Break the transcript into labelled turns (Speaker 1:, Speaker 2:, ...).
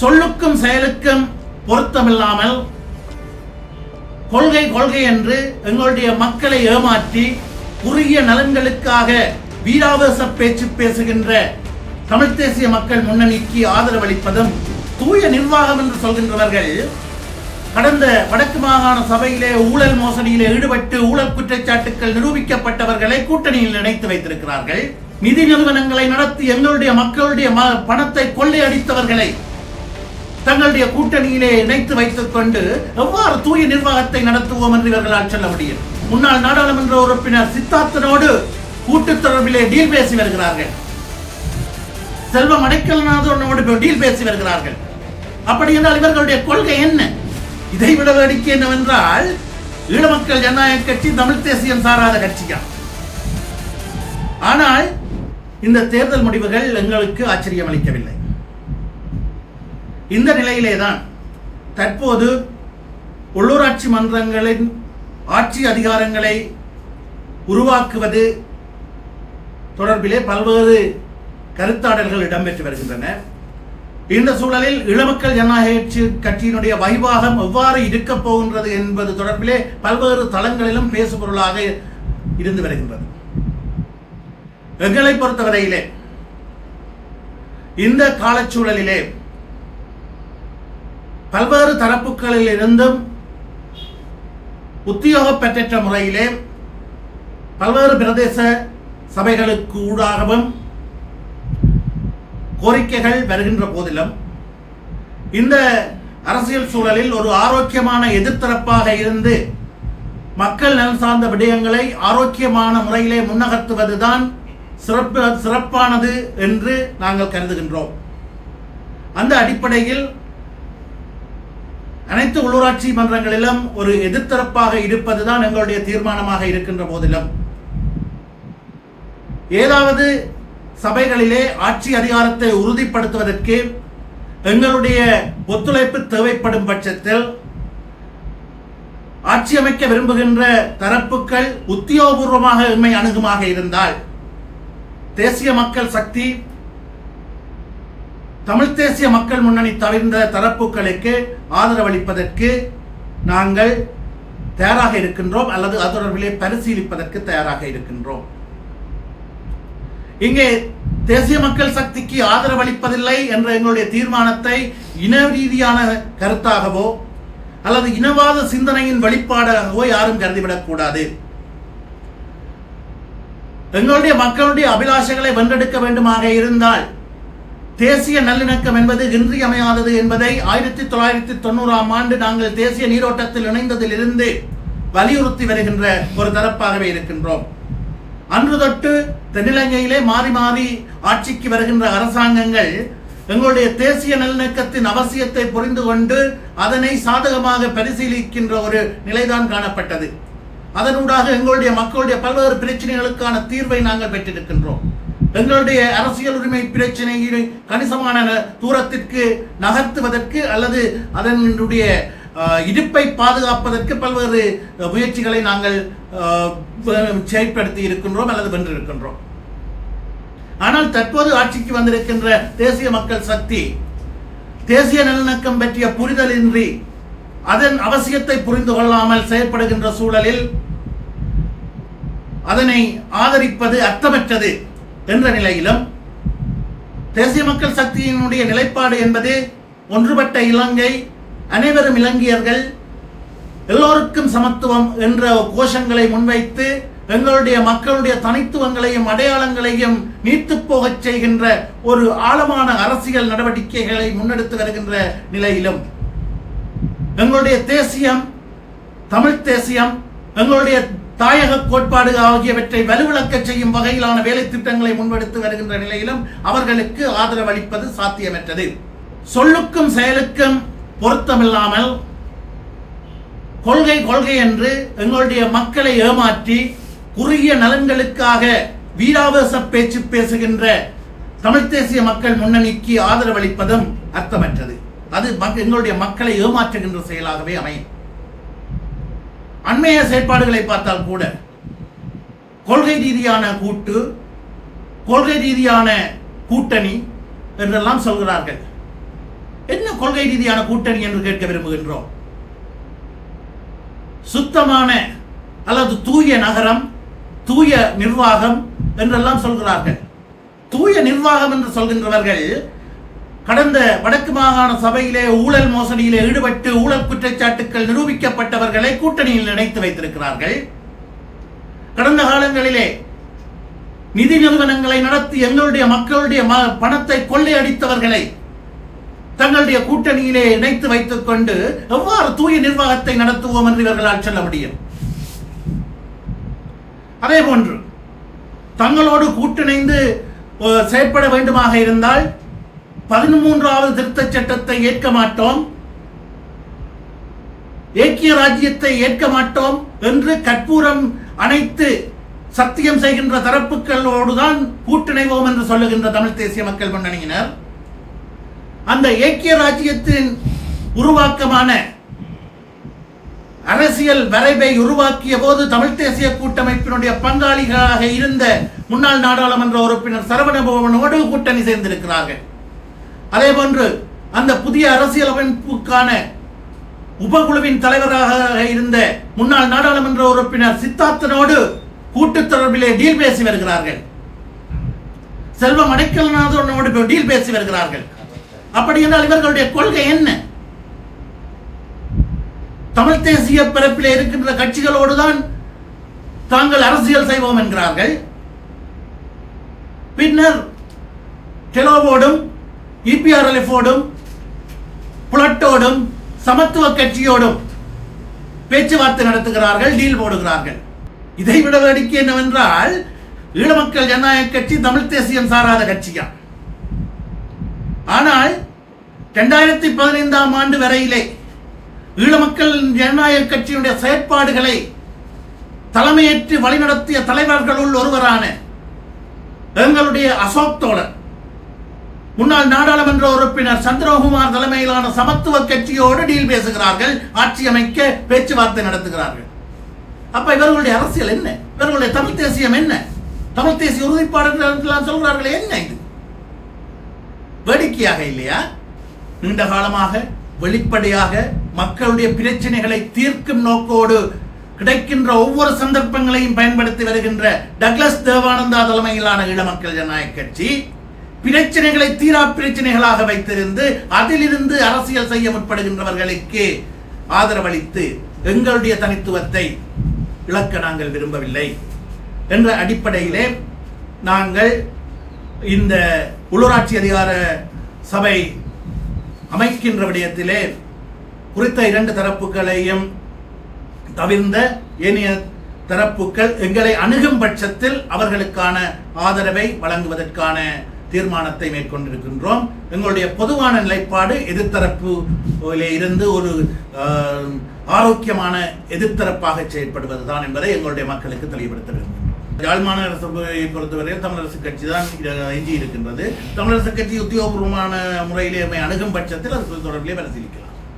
Speaker 1: சொல்லுக்கும் செயலுக்கும் பொருத்தமில்லாமல் கொள்கை கொள்கை என்று எங்களுடைய மக்களை ஏமாற்றி குறுகிய நலன்களுக்காக வீராவேச பேச்சு பேசுகின்ற தமிழ் தேசிய மக்கள் முன்னணிக்கு ஆதரவளிப்பதும் தூய நிர்வாகம் என்று சொல்கின்றவர்கள் கடந்த வடக்கு மாகாண சபையிலே ஊழல் மோசடியிலே ஈடுபட்டு ஊழல் குற்றச்சாட்டுக்கள் நிரூபிக்கப்பட்டவர்களை கூட்டணியில் இணைத்து வைத்திருக்கிறார்கள். நிதி நிறுவனங்களை நடத்தி எங்களுடைய மக்களுடைய ம- பணத்தை கொள்ளையடித்தவர்களை தங்களுடைய கூட்டணியிலே இணைத்து வைத்துக் கொண்டு எவ்வாறு தூய நிர்வாகத்தை நடத்துவோம் என்று இவர்களால் சொல்ல முடியும். முன்னாள் நாடாளுமன்ற உறுப்பினர் சித்தார்த்தனோடு கூட்டு தொடர்பிலே டீல் பேசி வருகிறார்கள். செல்வம் அடைக்கலநாதனோடு டீல் பேசி வருகிறார்கள். அப்படி என்றால் இவர்களுடைய கொள்கை என்ன? இதை விட வேடிக்கை என்னவென்றால் ஈழ மக்கள் ஜனநாயக கட்சி தமிழ் தேசியம் சாராத கட்சியா ஆனால் இந்த தேர்தல் முடிவுகள் எங்களுக்கு ஆச்சரியம் அளிக்கவில்லை இந்த நிலையிலே தான் தற்போது உள்ளூராட்சி மன்றங்களின் ஆட்சி அதிகாரங்களை உருவாக்குவது தொடர்பிலே பல்வேறு கருத்தாடல்கள் இடம்பெற்று வருகின்றன. இந்த சூழலில் இளமக்கள் ஜனநாயக கட்சியினுடைய வைவாகம் எவ்வாறு இருக்கப் போகின்றது என்பது தொடர்பிலே பல்வேறு தளங்களிலும் பேசுபொருளாக இருந்து வருகின்றது. எங்களை பொறுத்தவரையிலே இந்த காலச்சூழலிலே பல்வேறு தரப்புகளில் இருந்தும் உத்தியோக பெற்றற்ற முறையிலே பல்வேறு பிரதேச சபைகளுக்கு ஊடாகவும் கோரிக்கைகள் வருகின்ற போதிலும் இந்த அரசியல் சூழலில் ஒரு ஆரோக்கியமான எதிர்த்தரப்பாக இருந்து மக்கள் நலன் சார்ந்த விடயங்களை ஆரோக்கியமான முறையிலே முன்னகர்த்துவதுதான் சிறப்பு சிறப்பானது என்று நாங்கள் கருதுகின்றோம். அந்த அடிப்படையில் அனைத்து உள்ளூராட்சி மன்றங்களிலும் ஒரு எதிர்த்தரப்பாக இருப்பதுதான் எங்களுடைய தீர்மானமாக இருக்கின்ற போதிலும். ஏதாவது சபைகளிலே ஆட்சி அதிகாரத்தை உறுதிப்படுத்துவதற்கு எங்களுடைய ஒத்துழைப்பு தேவைப்படும் பட்சத்தில் ஆட்சி அமைக்க விரும்புகின்ற தரப்புகள் உத்தியோகபூர்வமாக எம்மை அணுகுமாக இருந்தால் தேசிய மக்கள் சக்தி தமிழ் தேசிய மக்கள் முன்னணி தவிர்ந்த தரப்புகளுக்கு ஆதரவளிப்பதற்கு நாங்கள் தயாராக இருக்கின்றோம் அல்லது அது தொடர்பிலே பரிசீலிப்பதற்கு தயாராக இருக்கின்றோம். இங்கே தேசிய மக்கள் சக்திக்கு ஆதரவளிப்பதில்லை என்ற எங்களுடைய தீர்மானத்தை இன ரீதியான கருத்தாகவோ அல்லது இனவாத சிந்தனையின் வெளிப்பாடாகவோ யாரும் கருதிவிடக்கூடாது. எங்களுடைய மக்களுடைய அபிலாஷைகளை வென்றெடுக்க வேண்டுமாக இருந்தால் தேசிய நல்லிணக்கம் என்பது இன்றியமையாதது என்பதை ஆயிரத்தி தொள்ளாயிரத்தி தொண்ணூறாம் ஆண்டு நாங்கள் தேசிய நீரோட்டத்தில் இணைந்ததிலிருந்து வலியுறுத்தி வருகின்ற ஒரு தரப்பாகவே இருக்கின்றோம். அன்று தொட்டு தென்னிலங்கையிலே மாறி மாறி ஆட்சிக்கு வருகின்ற அரசாங்கங்கள் எங்களுடைய தேசிய நல்லிணக்கத்தின் அவசியத்தை புரிந்து கொண்டு அதனை சாதகமாக பரிசீலிக்கின்ற ஒரு நிலைதான் காணப்பட்டது. அதனூடாக எங்களுடைய மக்களுடைய பல்வேறு பிரச்சனைகளுக்கான தீர்வை நாங்கள் பெற்றிருக்கின்றோம். எங்களுடைய அரசியல் உரிமை பிரச்சனையை கணிசமான தூரத்திற்கு நகர்த்துவதற்கு அல்லது அதனுடைய அஹ், இருப்பை பாதுகாப்பதற்கு பல்வேறு முயற்சிகளை நாங்கள் செயற்படுத்தி இருக்கின்றோம் அல்லது வென்றிருக்கின்றோம். ஆனால் தற்போது ஆட்சிக்கு வந்திருக்கின்ற தேசிய மக்கள் சக்தி தேசிய நல்லிணக்கம் பற்றிய புரிதலின்றி அதன் அவசியத்தை புரிந்து கொள்ளாமல் செயற்படுகின்ற சூழலில் அதனை ஆதரிப்பது அர்த்தமற்றது. என்ற நிலையிலும் தேசிய மக்கள் சக்தியினுடைய நிலைப்பாடு என்பது ஒன்றுபட்ட இலங்கை அனைவரும் இலங்கையர்கள் எல்லோருக்கும் சமத்துவம் என்ற கோஷங்களை முன்வைத்து எங்களுடைய மக்களுடைய தனித்துவங்களையும் அடையாளங்களையும் நீத்து போகச் செய்கின்ற ஒரு ஆழமான அரசியல் நடவடிக்கைகளை முன்னெடுத்து வருகின்ற நிலையிலும் எங்களுடைய தேசியம் தமிழ் தேசியம் எங்களுடைய தாயக கோட்பாடு ஆகியவற்றை வலுவிழக்கச் செய்யும் வகையிலான வேலை திட்டங்களை முன்பெடுத்து வருகின்ற நிலையிலும் அவர்களுக்கு ஆதரவளிப்பது சாத்தியமற்றது. சொல்லுக்கும் செயலுக்கும் பொருத்தமில்லாமல் கொள்கை கொள்கை என்று எங்களுடைய மக்களை ஏமாற்றி குறுகிய நலன்களுக்காக வீராவேச பேச்சு பேசுகின்ற தமிழ் தேசிய மக்கள் முன்னணிக்கு ஆதரவளிப்பதும் அர்த்தமற்றது. அது மக்- எங்களுடைய மக்களை ஏமாற்றுகின்ற செயலாகவே அமையும். அண்மைய செயற்பாடுகளை பார்த்தால் கூட கொள்கை ரீதியான கூட்டு கொள்கை ரீதியான கூட்டணி என்றெல்லாம் சொல்கிறார்கள். என்ன கொள்கை ரீதியான கூட்டணி என்று கேட்க விரும்புகின்றோம்? சுத்தமான அல்லது தூய நகரம் தூய நிர்வாகம் என்றெல்லாம் சொல்கிறார்கள். தூய நிர்வாகம் என்று சொல்கின்றவர்கள் கடந்த வடக்கு மாகாண சபையிலே ஊழல் மோசடியிலே ஈடுபட்டு ஊழல் குற்றச்சாட்டுக்கள் நிரூபிக்கப்பட்டவர்களை கூட்டணியில் இணைத்து வைத்திருக்கிறார்கள். கடந்த காலங்களிலே நிதி நிறுவனங்களை நடத்தி எங்களுடைய மக்களுடைய ம- பணத்தை கொள்ளையடித்தவர்களை தங்களுடைய கூட்டணியிலே இணைத்து வைத்துக் கொண்டு எவ்வாறு தூய நிர்வாகத்தை நடத்துவோம் என்று இவர்களால் சொல்ல முடியும். அதே போன்று தங்களோடு கூட்டிணைந்து செயற்பட வேண்டுமாக இருந்தால் பதிமூன்றாவது திருத்தச் சட்டத்தை ஏற்க மாட்டோம். ஏக்கிய ராஜ்யத்தை ஏற்க மாட்டோம் என்று கற்பூரம் அனைத்து சத்தியம் செய்கின்ற தரப்புகளோடுதான் கூட்டிணைவோம் என்று சொல்லுகின்ற தமிழ் தேசிய மக்கள் முன்னணியினர் அந்த ஏக்கிய ராஜ்யத்தின் உருவாக்கமான அரசியல் வரைவை உருவாக்கிய போது தமிழ் தேசிய கூட்டமைப்பினுடைய பங்காளிகளாக இருந்த முன்னாள் நாடாளுமன்ற உறுப்பினர் சரவணபவனோடு கூட்டணி சேர்ந்திருக்கிறார்கள். அதே போன்று அந்த புதிய அரசியலமைப்புக்கான உபகுழுவின் தலைவராக இருந்த முன்னாள் நாடாளுமன்ற உறுப்பினர் சித்தார்த்தனோடு கூட்டு தொடர்பிலே டீல் பேசி வருகிறார்கள். செல்வம் அடைக்கலநாதனோடு டீல் பேசி வருகிறார்கள். அப்படி என்றால் இவர்களுடைய கொள்கை என்ன? தமிழ் தேசிய பிறப்பிலே இருக்கின்ற கட்சிகளோடு தான் தாங்கள் அரசியல் செய்வோம் என்கிறார்கள். பின்னர் டெலோவோடும் புலட்டோடும் சமத்துவ கட்சியோடும் பேச்சுவார்த்தை நடத்துகிறார்கள் டீல் போடுகிறார்கள். இதை விட வேடிக்கை என்னவென்றால் ஈழமக்கள் ஜனநாயக கட்சி தமிழ் தேசியம் சாராத கட்சியா? ஆனால் இரண்டாயிரத்தி பதினைந்தாம் ஆண்டு வரையிலே ஈழமக்கள் ஜனநாயக கட்சியினுடைய செயற்பாடுகளை தலைமையேற்று வழிநடத்திய தலைவர்களுள் ஒருவரான எங்களுடைய அசோக் தோழர் முன்னாள் நாடாளுமன்ற உறுப்பினர் சந்திரகுமார் தலைமையிலான சமத்துவ கட்சியோடு டீல் பேசுகிறார்கள் ஆட்சி அமைக்க பேச்சுவார்த்தை நடத்துகிறார்கள். அப்ப இவர்களுடைய அரசியல் என்ன? இவர்களுடைய தமிழ் தேசியம் என்ன? தமிழ் தேசிய உறுதிப்பாடுகள் சொல்கிறார்களே என்ன இது? வேடிக்கையாக இல்லையா? நீண்ட காலமாக வெளிப்படையாக மக்களுடைய பிரச்சனைகளை தீர்க்கும் நோக்கோடு கிடைக்கின்ற ஒவ்வொரு சந்தர்ப்பங்களையும் பயன்படுத்தி வருகின்ற டக்ளஸ் தேவானந்தா தலைமையிலான ஈழமக்கள் ஜனநாயக கட்சி பிரச்சனைகளை தீரா பிரச்சனைகளாக வைத்திருந்து அதிலிருந்து அரசியல் செய்ய முற்படுகின்றவர்களுக்கு ஆதரவளித்து எங்களுடைய தனித்துவத்தை இழக்க நாங்கள் விரும்பவில்லை என்ற அடிப்படையிலே நாங்கள் இந்த உள்ளூராட்சி அதிகார சபை அமைக்கின்ற விடயத்திலே குறித்த இரண்டு தரப்புகளையும் தவிர்ந்த ஏனைய தரப்புகள் எங்களை அணுகும் பட்சத்தில் அவர்களுக்கான ஆதரவை வழங்குவதற்கான தீர்மானத்தை மேற்கொண்டிருக்கின்றோம். எங்களுடைய பொதுவான நிலைப்பாடு எதிர்த்தரப்பு இருந்து ஒரு ஆரோக்கியமான எதிர்த்தரப்பாக செயற்படுவதுதான் என்பதை எங்களுடைய மக்களுக்கு தெளிவுபடுத்த வேண்டும் யாழ் மாநகர பொறுத்தவரையில் தமிழரசு கட்சி தான் எஞ்சி இருக்கின்றது தமிழரசு கட்சி உத்தியோகபூர்வமான முறையிலே அணுகும் பட்சத்தில் அது தொடர்பிலே பரிசீலிக்கலாம்.